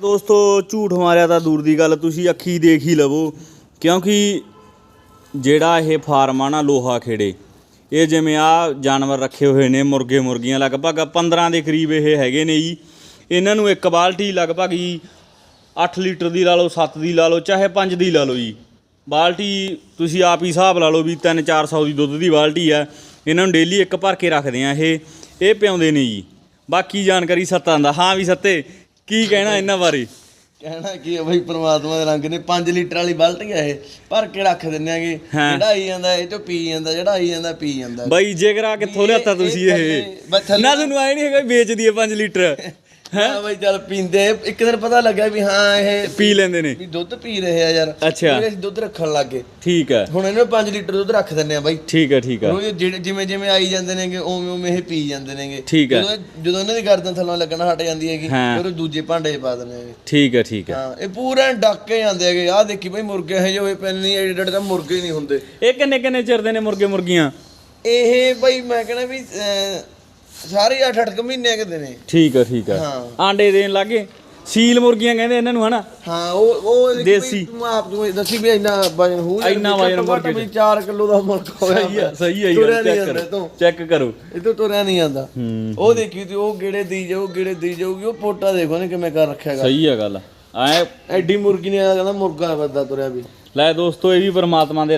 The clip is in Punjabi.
ਦੋਸਤੋ, ਝੂਠ ਮਾਰਿਆ ਤਾਂ ਦੂਰ ਦੀ ਗੱਲ, ਤੁਸੀਂ ਅੱਖੀ ਦੇਖ ਹੀ ਲਵੋ। ਕਿਉਂਕਿ ਜਿਹੜਾ ਇਹ ਫਾਰਮ ਆ ਨਾ, ਲੋਹਾ ਖੇੜੇ, ਇਹ ਜਿਵੇਂ ਆ ਜਾਨਵਰ ਰੱਖੇ ਹੋਏ ਨੇ ਮੁਰਗੇ ਮੁਰਗੀਆਂ, ਲਗਭਗ 15 ਦੇ ਕਰੀਬ ਇਹ ਹੈਗੇ ਨੇ ਜੀ। ਇਹਨਾਂ ਨੂੰ ਇੱਕ ਬਾਲਟੀ ਲਗਭਗ ਜੀ 8 ਲੀਟਰ ਦੀ ਲਾ ਲਓ 7 ਦੀ ਲਾ ਲਓ, ਚਾਹੇ 5 ਦੀ ਲਾ ਲਓ ਜੀ। ਬਾਲਟੀ ਤੁਸੀਂ ਆਪ ਹੀ ਹਿਸਾਬ ਲਾ ਲਓ ਵੀ 3-400 ਦੀ ਦੁੱਧ ਦੀ ਬਾਲਟੀ ਆ। ਇਹਨਾਂ ਨੂੰ ਡੇਲੀ ਇੱਕ ਭਰ ਕੇ ਰੱਖਦੇ ਆ ਇਹ। ਇਹ ਪਿਆਉਂਦੇ ਨੇ ਜੀ। ਬਾਕੀ ਜਾਣਕਾਰੀ ਸੱਤਾਂ ਦਾ। ਹਾਂ ਵੀ ਸੱਤੇ ਕੀ ਕਹਿਣਾ ਇਹਨਾਂ ਬਾਰੇ? ਕਹਿਣਾ ਕੀ ਹੈ ਬਈ ਪ੍ਰਮਾਤਮਾ ਦੇ ਰੰਗ ਨੇ। 5 ਲੀਟਰ ਵਾਲੀ ਬਾਲਟੀ ਆ ਇਹ। ਭਰ ਕੇ ਰੱਖ ਦਿੰਨੇ ਆਗੇ। ਹਾਂ। ਜਿਹੜਾ ਆਈ ਜਾਂਦਾ ਇਹ ਚੋਂ ਪੀ ਜਾਂਦਾ ਜਿਹੜਾ ਆਈ ਜਾਂਦਾ ਪੀ ਜਾਂਦਾ। ਬਾਈ ਜੇਕਰ ਆ ਕਿੱਥੋਂ ਲਿਆਤਾ ਤੁਸੀਂ ਇਹ? ਨਾ ਤੁਹਾਨੂੰ ਆਏ ਨਹੀਂ ਹੈਗਾ ਵੀ ਵੇਚ ਦਈਏ 5 ਲੀਟਰ? ਹਾਂ? ਬਈ ਚੱਲ ਪੀਂਦੇ ਇੱਕ ਦਿਨ ਪਤਾ ਲੱਗਾ ਵੀ ਹਾਂ ਇਹ ਪੀ ਲੈਂਦੇ ਨੇ। ਵੀ ਦੁੱਧ ਪੀ ਰਹੇ ਆ ਯਾਰ। ਅੱਛਾ। ਫਿਰ ਅਸੀਂ ਦੁੱਧ ਰੱਖਣ ਲੱਗੇ ਠੀਕ ਹੈ। ਹੁਣ ਇਹਨੂੰ 5 ਲੀਟਰ ਦੁੱਧ ਰੱਖ ਦਿੰਨੇ ਆ ਬਾਈ। ਠੀਕ ਹੈ ਠੀਕ ਹੈ। ਜਿਹੜੇ- ਜਿਵੇਂ ਜਿਵੇਂ ਆਈ ਜਾਂਦੇ ਨੇਗੇ ਉਵੇਂ ਉਵੇਂ ਇਹ ਪੀ ਜਾਂਦੇ ਨੇਗੇ। ਠੀਕ ਹੈ। ਜਦੋਂ ਇਹਨਾਂ ਦੀ ਗਰਦਨ ਥੱਲੋਂ ਲੱਗਣਾ ਹਟ ਜਾਂਦੀ ਹੈਗੀ। ਫਿਰ ਉਹ ਦੂਜੇ ਭਾਂਡੇ 'ਚ ਪਾ ਦਿੰਦੇ ਹੈਗੇ। ਠੀਕ ਹੈ ਠੀਕ ਹੈ। ਹਾਂ ਇਹ ਪੂਰਾ ਡੱਕ ਜਾਂਦੇ ਹੈਗੇ। ਆਹ ਦੇਖੀ ਬਈ ਮੁਰਗੇ ਇਹ ਜੋ ਪੈਣ ਨਹੀਂ ਐਡੇ ਐਡੇ ਤਾਂ ਮੁਰਗੇ ਨਹੀਂ ਹੁੰਦੇ। ਇਹ ਕਿੰਨੇ ਕਿੰਨੇ ਚਿਰ ਦੇ ਨੇ ਮੁਰਗੇ ਮੁਰਗੀਆਂ? ਇਹ ਬਈ ਮੈਂ ਕਹਿੰਦਾ ਵੀ ਸਾਰੇ 8-8 ਮਹੀਨੇ ਕਿਤੇ ਨੇ ਠੀਕ ਹੈ ਠੀਕ ਹੈ ਹਾਂ। ਆਂਡੇ ਦੇਣ ਲੱਗੇ ਸੀਲ ਮੁਰਗੀਆਂ ਕਹਿੰਦੇ ਇਹਨਾਂ ਨੂੰ ਹਨਾ? ਹਾਂ ਉਹ ਉਹ ਦੇਸੀ। ਤੂੰ ਆਪ ਤੂੰ ਦੱਸੀ ਵੀ ਇੰਨਾ ਵਜਨ ਹੋਊ ਇੰਨਾ ਵਜਨ ਮੁਰਗੇ ਵੀ 4 ਕਿਲੋ ਦਾ ਮੁਰਗਾ ਹੋਇਆ ਸਹੀ ਹੈ ਸਹੀ ਹੈ ਤੁਰਿਆ ਯਾਰ ਨਹੀਂ ਚੈੱਕ ਜਾਂਦਾ ਕਰੋ। ਤੋਂ ਚੈੱਕ ਕਰੋ। ਇਹ ਤੋਂ ਤੁਰਿਆ ਨਹੀਂ ਜਾਂਦਾ। ਹੂੰ ਉਹ ਦੇਖੀ ਤੇ ਉਹ ਗੇੜੇ ਦੀ ਜਾਊ ਗੇੜੇ ਦੀ ਜਾਊਗੀ ਉਹ ਪੋਟਾ ਦੇਖੋ ਨੇ ਕਿਵੇਂ ਕਰ ਰੱਖਿਆ ਹੈਗਾ। ਸਹੀ ਹੈ ਗੱਲ ਐ ਐਡੀ ਮੁਰਗੀ ਨੇ ਕਹਿੰਦਾ ਮੁਰਗਾ ਵੱਦਾ ਤੁਰਿਆ ਵੀ। ਲੈ ਦੋਸਤੋ ਇਹ ਵੀ ਪਰਮਾਤਮਾ ਦੇ